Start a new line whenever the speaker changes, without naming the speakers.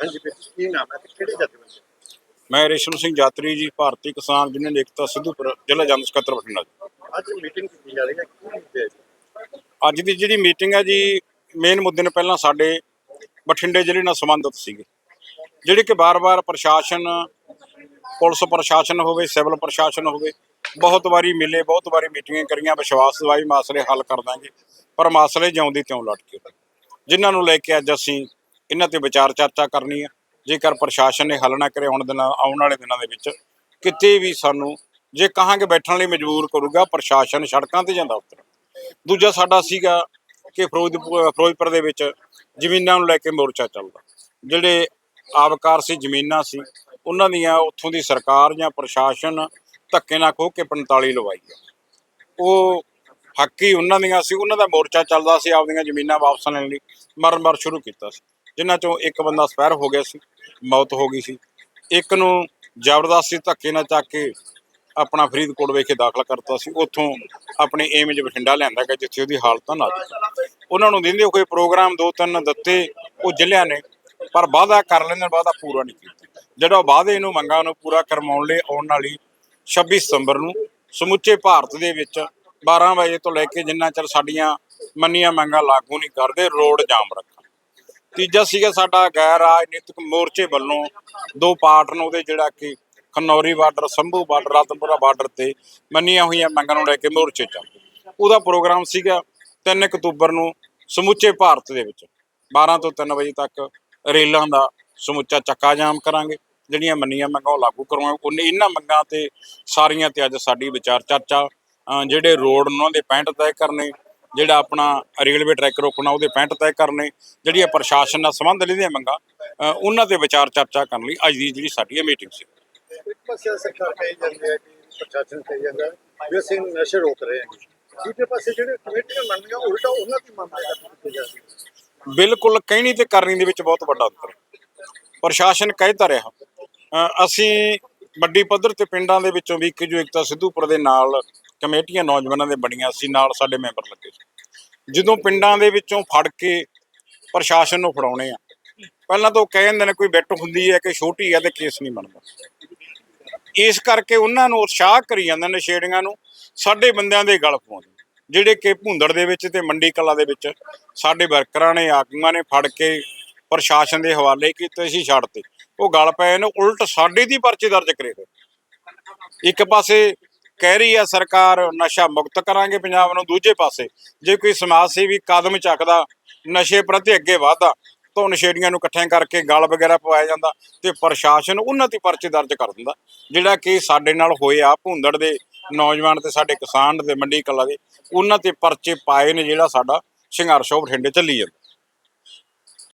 ਹਾਂਜੀ ਫਿਰ ਕੀ ਨਾਮ ਹੈ ਤੇ ਕਿਹੜੇ ਜਥੇਬੰਦੀ
ਮੈਂ ਰੇਸ਼ਮ ਸਿੰਘ ਯਾਤਰੀ ਜੀ ਭਾਰਤੀ ਕਿਸਾਨ ਯੂਨੀਅਨ ਏਕਤਾ ਸਿੱਧੂਪੁਰ ਜ਼ਿਲ੍ਹਾ ਜਨਰਲ ਸਕੱਤਰ ਬਠਿੰਡਾ ਜੀ।
ਅੱਜ ਮੀਟਿੰਗ ਕੀਤੀ ਜਾ ਰਹੀ ਹੈ ਕੀ ਮੁੱਦੇ ਹੈ ਜੀ?
ਅੱਜ ਦੀ ਜਿਹੜੀ ਮੀਟਿੰਗ ਹੈ ਜੀ ਮੇਨ ਮੁੱਦੇ ਨੇ ਪਹਿਲਾਂ ਸਾਡੇ ਬਠਿੰਡੇ ਜ਼ਿਲ੍ਹੇ ਨਾਲ ਸੰਬੰਧਿਤ ਸੀਗੇ। ਜਿਹੜੇ ਕਿ ਬਾਰ-ਬਾਰ ਪ੍ਰਸ਼ਾਸਨ ਪੁਲਿਸ ਪ੍ਰਸ਼ਾਸਨ ਹੋਵੇ ਸਿਵਲ ਪ੍ਰਸ਼ਾਸਨ ਹੋਵੇ ਬਹੁਤ ਵਾਰੀ ਮਿਲੇ ਬਹੁਤ ਵਾਰੀ ਮੀਟਿੰਗਾਂ ਕਰੀਆਂ ਵਿਸ਼ਵਾਸ ਦਿਵਾਈ ਮਸਲੇ ਹੱਲ ਕਰ ਦਾਂਗੇ ਪਰ ਮਸਲੇ ਜਿਉਂਦੀ ਤਿਉਂ ਲਟਕੇ। ਜਿਨ੍ਹਾਂ ਨੂੰ ਲੈ ਕੇ ਅੱਜ ਅਸੀਂ ਇਹਨਾਂ ਤੇ ਵਿਚਾਰ ਚਰਚਾ ਕਰਨੀ ਹੈ ਜੇਕਰ ਪ੍ਰਸ਼ਾਸਨ ਨੇ ਹੱਲ ਨਾ ਕਰੇ ਹੁਣ ਦਿਨਾਂ, ਆਉਣ ਵਾਲੇ ਦਿਨਾਂ ਦੇ ਵਿੱਚ, ਕਿਤੇ ਵੀ ਸਾਨੂੰ, ਜੇ ਕਹਾਂਗੇ ਬੈਠਣ ਲਈ ਮਜਬੂਰ ਕਰੂਗਾ, ਪ੍ਰਸ਼ਾਸਨ ਸੜਕਾਂ ਤੇ ਜਾਂਦਾ ਉਤਰ। ਦੂਜਾ ਸਾਡਾ ਸੀਗਾ ਕਿ ਫਿਰੋਜ਼ਪੁਰ ਫਿਰੋਜ਼ਪੁਰ ਦੇ ਵਿੱਚ ਜ਼ਮੀਨਾਂ ਨੂੰ ਲੈ ਕੇ ਮੋਰਚਾ ਚੱਲਦਾ। ਜਿਹੜੇ ਆਬਕਾਰ ਸੀ, ਜ਼ਮੀਨਾਂ ਸੀ, ਉਹਨਾਂ ਦੀਆਂ ਉੱਥੋਂ ਦੀ ਸਰਕਾਰ ਜਾਂ ਪ੍ਰਸ਼ਾਸਨ ਧੱਕੇ ਨਾਲ ਖੋਹ ਕੇ 45 ਲਵਾਈ ਆ। ਉਹ ਹੱਕੀ ਉਹਨਾਂ ਦੀਆਂ ਸੀ, ਉਹਨਾਂ ਦਾ ਮੋਰਚਾ ਚੱਲਦਾ ਸੀ ਆਪਦੀਆਂ ਜ਼ਮੀਨਾਂ ਵਾਪਸ ਲੈਣ ਲਈ ਮਰਨ ਮਰ ਸ਼ੁਰੂ ਕੀਤਾ ਸੀ। ਜਿਨ੍ਹਾਂ ਚੋਂ ਇੱਕ ਬੰਦਾ ਸਪੈਰ ਹੋ ਗਿਆ ਸੀ ਮੌਤ ਹੋ ਗਈ ਸੀ। ਇੱਕ ਨੂੰ ਜ਼ਬਰਦਸਤੀ ਧੱਕੇ ਨਾਲ ਚੱਕ ਕੇ ਆਪਣਾ ਫਰੀਦਕੋਟ ਵਿਖੇ ਦਾਖਲ ਕਰਤਾ ਸੀ। ਉੱਥੋਂ ਆਪਣੇ ਏਮਜ ਬਠਿੰਡਾ ਲਿਆਂਦਾ ਗਿਆ ਜਿੱਥੇ ਉਹਦੀ ਹਾਲਤ ਨਾਜ਼ੁਕ ਉਹਨਾਂ ਨੂੰ ਦਿੰਦੇ ਕੋਈ ਪ੍ਰੋਗਰਾਮ ਦੋ ਤਿੰਨ ਦਿੱਤੇ ਉਹ ਜ਼ਿਲ੍ਹਿਆਂ ਨੇ ਪਰ ਵਾਅਦਾ ਕਰ ਲੈਂਦੇ ਨੇ, ਵਾਅਦਾ ਪੂਰਾ ਨਹੀਂ ਕੀਤਾ। ਜਿਹੜਾ ਵਾਅਦੇ ਨੂੰ ਮੰਗਾਂ ਨੂੰ ਪੂਰਾ ਕਰਵਾਉਣ ਲਈ ਆਉਣ ਵਾਲੀ 26 ਸਤੰਬਰ ਨੂੰ ਸਮੁੱਚੇ ਭਾਰਤ ਦੇ ਵਿੱਚ 12 ਵਜੇ ਤੋਂ ਲੈ ਕੇ ਜਿੰਨਾ ਚਿਰ ਸਾਡੀਆਂ ਮੰਨੀਆਂ ਮੰਗਾਂ ਲਾਗੂ ਨਹੀਂ ਕਰਦੇ ਰੋਡ ਜਾਮ ਰੱਖਾਂ ਤੀਜਾ ਸੀਗਾ ਸਾਡਾ ਗੈਰ ਰਾਜਨੀਤਿਕ ਮੋਰਚੇ ਵੱਲੋਂ ਦੋ ਪਾਰਟ ਨੂੰ, ਉਹਦੇ ਜਿਹੜਾ ਕਿ Khanauri border, Shambhu border, Adampura border ਤੇ ਮੰਨੀਆਂ ਹੋਈਆਂ ਮੰਗਾਂ ਨੂੰ ਲੈ ਕੇ ਮੋਰਚੇ ਚੱਲ ਉਹਦਾ ਪ੍ਰੋਗਰਾਮ ਸੀਗਾ 3 ਅਕਤੂਬਰ ਨੂੰ ਸਮੁੱਚੇ ਭਾਰਤ ਦੇ ਵਿੱਚ। 12 ਤੋਂ 3 ਵਜੇ ਤੱਕ ਰੇਲਾਂ ਦਾ ਸਮੁੱਚਾ ਚੱਕਾ ਜਾਮ ਕਰਾਂਗੇ। ਜਿਹੜੀਆਂ ਮੰਨੀਆਂ ਮੰਗਾਂ ਉਹ ਲਾਗੂ ਕਰਵਾਵਾਂਗੇ ਉਹਨੇ ਇਹਨਾਂ ਮੰਗਾਂ ਤੇ ਸਾਰੀਆਂ ਤੇ ਅੱਜ ਸਾਡੀ ਵਿਚਾਰ ਚਰਚਾ ਜਿਹੜੇ ਰੋਡ ਉਹਨਾਂ ਦੇ 65 ਤੈਅ ਕਰਨੇ ਜਿਹੜਾ ਆਪਣਾ ਰੇਲਵੇ ਟਰੈਕ ਰੋਕਣਾ ਉਹਦੇ 65 ਤੈਅ ਕਰਨੇ ਜਿਹੜੀਆਂ ਪ੍ਰਸ਼ਾਸਨ ਨਾਲ ਸੰਬੰਧ ਲੈਂਦੀਆਂ ਮੰਗਾਂ ਉਹਨਾਂ ਤੇ ਵਿਚਾਰ ਚਰਚਾ ਕਰਨ ਲਈ ਅੱਜ ਦੀ ਜਿਹੜੀ ਸਾਡੀ ਇਹ ਮੀਟਿੰਗ ਸੀ।
ਇੱਕ ਪਾਸੇ ਸਰਕਾਰ ਕਹੀ ਜਾਂਦੀ ਹੈ ਕਿ ਪ੍ਰਸ਼ਾਸਨ ਕਹੀ ਜਾਂਦਾ ਹੈ ਵੀ ਅਸੀਂ ਨਸ਼ੇ ਰੋਕ ਰਹੇ ਹਾਂ। ਦੂਜੇ ਪਾਸੇ ਜਿਹੜੇ ਕਮੇਟੀਆਂ ਮੰਨਦੀਆਂ ਉਲਟਾ ਉਹਨਾਂ ਦੀ ਮੰਨਦੇ ਕੀਤੀ ਜਾਂਦੀ ਹੈ।
ਬਿਲਕੁਲ ਕਹਿਣੀ ਤੇ ਕਰਨੀ ਦੇ ਵਿੱਚ ਬਹੁਤ ਵੱਡਾ ਅੰਤਰ। ਪ੍ਰਸ਼ਾਸਨ ਕਹਿਤਾ ਰਿਹਾ। ਅਸੀਂ ਵੱਡੀ ਪੱਧਰ ਤੇ ਪਿੰਡਾਂ ਦੇ ਵਿੱਚੋਂ ਵੀ ਕਿ ਜੋ ਇਕਤਾ ਸਿੱਧੂਪੁਰ ਦੇ ਨਾਲ ਕਮੇਟੀਆਂ ਨੌਜਵਾਨਾਂ ਦੇ ਬਣੀਆਂ ਸੀ, ਨਾਲ ਸਾਡੇ ਮੈਂਬਰ ਲੱਗੇ ਸੀ। ਜਦੋਂ ਪਿੰਡਾਂ ਦੇ ਵਿੱਚੋਂ ਫੜ ਕੇ ਪ੍ਰਸ਼ਾਸਨ ਨੂੰ ਫੜਾਉਣੇ ਆ, ਪਹਿਲਾਂ ਤਾਂ ਉਹ ਕਹਿ ਜਾਂਦੇ ਨੇ ਕੋਈ ਬਿੱਟ ਹੁੰਦੀ ਹੈ ਕਿ ਛੋਟੀ ਹੈ ਤੇ ਕੇਸ ਨਹੀਂ ਬਣਦਾ। ਇਸ ਕਰਕੇ ਉਹਨਾਂ ਨੂੰ ਉਤਸ਼ਾਹ ਕਰੀ ਜਾਂਦੇ ਨੇ ਨਸ਼ੇੜੀਆਂ ਨੂੰ, ਸਾਡੇ ਬੰਦਿਆਂ ਦੇ ਗਲ ਪਾਉਂਦੇ ਜਿਹੜੇ ਕਿ ਭੁੰਦੜ ਦੇ ਵਿੱਚ ਤੇ ਮੰਡੀ ਕਲਾ ਦੇ ਵਿੱਚ ਸਾਡੇ ਵਰਕਰਾਂ ਨੇ, ਆਗੂਆਂ ਨੇ ਫੜ ਕੇ ਪ੍ਰਸ਼ਾਸਨ ਦੇ ਹਵਾਲੇ ਕੀਤੇ ਸੀ ਛੱਡਤੇ ਉਹ ਗਲ ਪਏ ਨੇ, ਉਲਟ ਸਾਡੇ ਦੀ ਪਰਚੇ ਦਰਜ ਕਰੇ ਇੱਕ ਪਾਸੇ ਕਹਿ ਰਹੀ ਹੈ ਸਰਕਾਰ ਨਸ਼ਾ ਮੁਕਤ ਕਰਾਂਗੇ ਪੰਜਾਬ ਨੂੰ ਦੂਜੇ ਪਾਸੇ। ਜੇ ਕੋਈ ਸਮਾਜ ਸੇਵੀ ਕਦਮ ਚੱਕਦਾ, ਨਸ਼ੇ ਪ੍ਰਤੀ ਅੱਗੇ ਵਧਦਾ, ਤਾਂ ਨਸ਼ੇੜੀਆਂ ਨੂੰ ਇਕੱਠਿਆਂ ਕਰਕੇ ਗਲ ਵਗੈਰਾ ਪਵਾਇਆ ਜਾਂਦਾ ਤੇ ਪ੍ਰਸ਼ਾਸਨ ਉਹਨਾਂ ਤੇ ਪਰਚੇ ਦਰਜ ਕਰ ਦਿੰਦਾ। ਜਿਹੜਾ ਕਿ ਸਾਡੇ ਨਾਲ ਹੋਏ ਆ, ਭੁੰਦੜ ਦੇ ਨੌਜਵਾਨ ਤੇ ਸਾਡੇ ਕਿਸਾਨ ਤੇ ਮੰਡੀ ਕਲਾ ਦੇ, ਉਹਨਾਂ ਤੇ ਪਰਚੇ ਪਾਏ ਨੇ ਜਿਹੜਾ ਸਾਡਾ ਸੰਘਰਸ਼ ਉਹ ਬਠਿੰਡੇ ਚੱਲੀ ਜਾਂਦਾ।